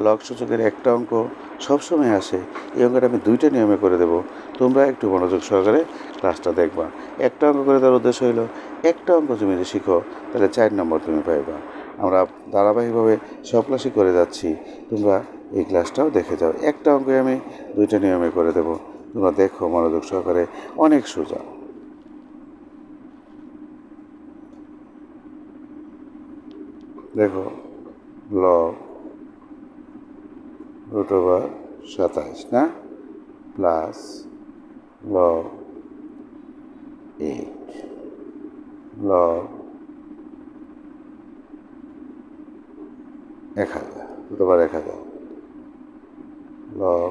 Log সূচকের একটা অঙ্ক সবসময় আসে। এই অঙ্কটা আমি দুইটা নিয়মে করে দেব। তোমরা একটু মনোযোগ সহকারে ক্লাসটা দেখবা। একটা অঙ্ক করে দেওয়ার উদ্দেশ্য হইল, একটা অঙ্ক তুমি যদি শিখো, তাহলে চার নম্বর তুমি পাইবা। আমরা ধারাবাহিকভাবে সব ক্লাসই করে যাচ্ছি। তোমরা এই ক্লাসটাও দেখে যাও। একটা অঙ্কে আমি দুইটা নিয়মে করে দেব। তোমরা দেখো মনোযোগ সহকারে, অনেক সোজা। দেখো, লগ রুট ওভার সাতাইশ, না? Plus log eight. লগ এক হাজার রুট ওভার এক হাজার। লগ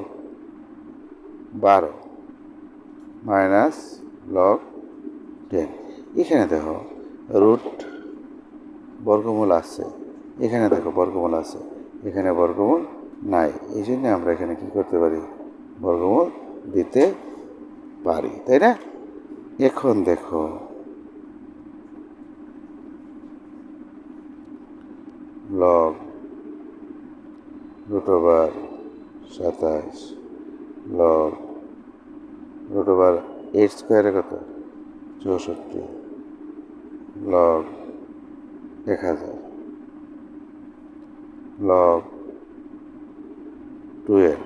বারো, মাইনাস লগ টেন। এখানে দেখো রুট বর্গমূল আছে, এখানে দেখো বর্গমূল আছে, এখানে বর্গমূল নাই। এই জন্য আমরা এখানে কি করতে পারি? বর্গমূল দিতে পারি, তাই না? এখন দেখো। লগ রুট ওভার সাতাইশ লগ রুট ওভার এইট স্কোয়ারে কত? চৌষট্টি লগ এক হাজার লগ টুয়েলভ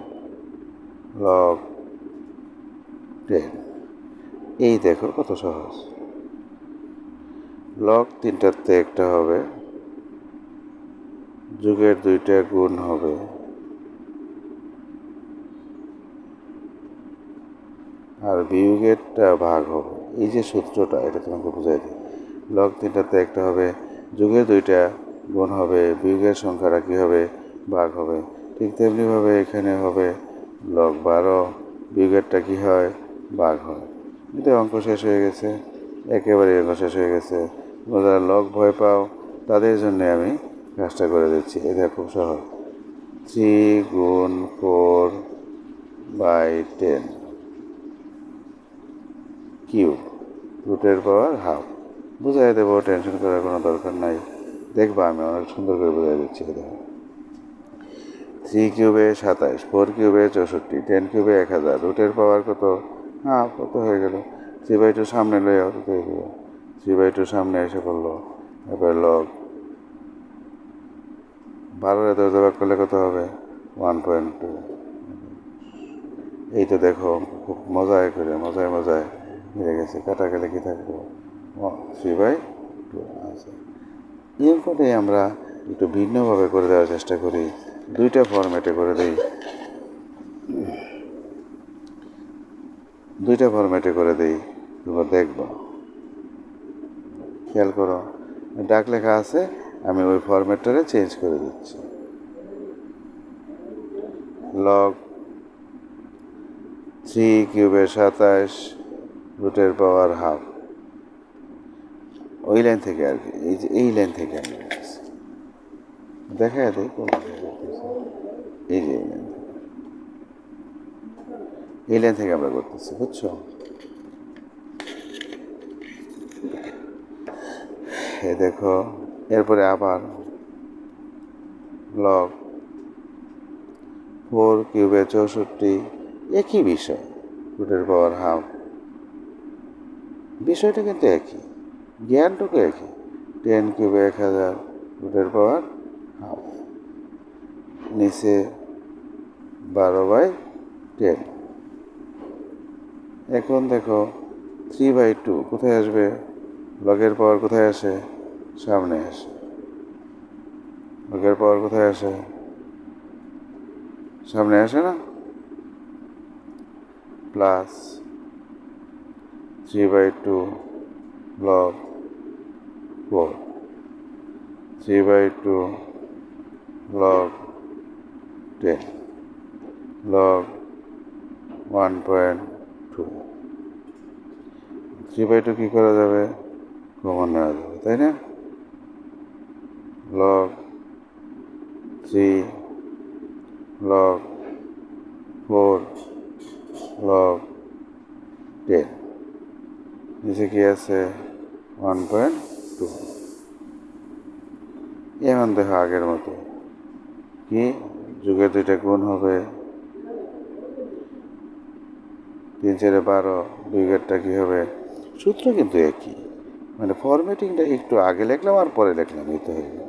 লগ টেন এই দেখো কত সহজ। লগ তিনটাতে একটা হবে। যুগের দুইটা গুণ হবে। আর বিয়োগেরটা ভাগ হবে। এই যে সূত্রটা, এটা তোমাকে বুঝাই দিই। লগ তিনটাতে একটা হবে। যুগের দুইটা গুণ হবে। বিয়োগের সংখ্যাটা কী হবে? ভাগ হবে। ঠিক তেমনিভাবে এখানে হবে লগ বারো বিয়োগেরটা কী হয়? বাঘ হয়। কিন্তু অঙ্ক শেষ হয়ে গেছে, একেবারে অঙ্ক শেষ হয়ে গেছে। যারা লগ ভয় পাও, তাদের জন্যে আমি কাজটা করে দিচ্ছি। এটা খুব সহজ। থ্রি গুণ ফোর বাই টেন কিউ রুটের পাওয়ার হাফ বুঝাই দেবো টেনশন করার কোনো দরকার নাই। দেখবা আমি অনেক সুন্দর করে বুঝাই দিচ্ছি দেখো। থ্রি কিউবে সাতাইশ, ফোর কিউবে চৌষট্টি, টেন কিউবে এক হাজার, রুটের পাওয়ার কত? হ্যাঁ কত হয়ে গেল? থ্রি বাই টু সামনে লই কত হয়ে গেল? থ্রি বাই টু সামনে এসে পড়ল। এবার লগ বারোর এত ভাগ করলে কত হবে? ওয়ান পয়েন্ট টু এই তো দেখো, খুব মজায় করে, মজায় মজায় মিলে গেছে। কাটা গেলে কি থাকবে? থ্রি বাই টু আচ্ছা। এরপরে আমরা একটু ভিন্নভাবে করে দেওয়ার চেষ্টা করি। দুইটা ফরম্যাটে করে দেই। দুইটা ফরম্যাটে করে দেই। তোমরা দেখবা। খেয়াল করো, ডাক লেখা আছে, আমি ওই ফরম্যাটটারে চেঞ্জ করে দিচ্ছি। লগ থ্রি কিউবের সাতাশ রুটের পাওয়ার হাফ ওই লাইন থেকে আর কি, এই যে, এই লাইন থেকে আমি। দেখা যাবে কোন এই যে লাইন থেকে। আমরা করতেছি, বুঝছ? এ দেখো, এরপরে আবার লগ ফোর কিউবে চৌষট্টি, একই বিষয় রুটের পাওয়ার হাফ বিষয়টা কিন্তু একই, জ্ঞানটুকু একই। টেন কিউবে এক হাজার রুটের পাওয়ার নিচে বারো বাই টেন এখন দেখো থ্রি বাই টু কোথায় আসবে? লগের পাওয়ার কোথায় আসে? সামনে আসে। লগের পাওয়ার কোথায় আসে? সামনে আসে না? Plus three by two log four three by two log one point two three by two কী করা যাবে? কমন নেওয়া যাবে, তাই না? Log three log four log ten নিচে কি আছে ওয়ান পয়েন্ট টু এখন দেখো আগের মতো। কি? যুগে দুইটা গুণ হবে। তিন চারে বারো বিঘেরটা কী হবে? সূত্র কিন্তু একই। মানে ফরম্যাটিংটা একটু আগে লিখলাম আর পরে লিখলাম, এই তো হয়ে গেল।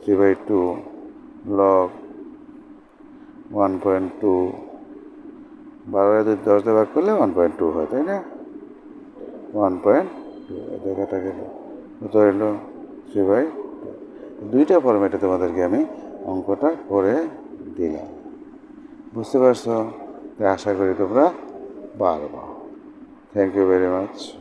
Three by two log one point two বারো যদি দশ দিয়ে করলে ওয়ান পয়েন্ট টু হয়, তাই না? ওয়ান পয়েন্ট টু দেখাটা গেল। কত এলো থ্রি বাই দুইটা ফরম্যাটে তোমাদেরকে আমি অঙ্কটা করে দিলাম। বুঝতে পারছ? আশা করি তোমরা পারবা। Thank you very much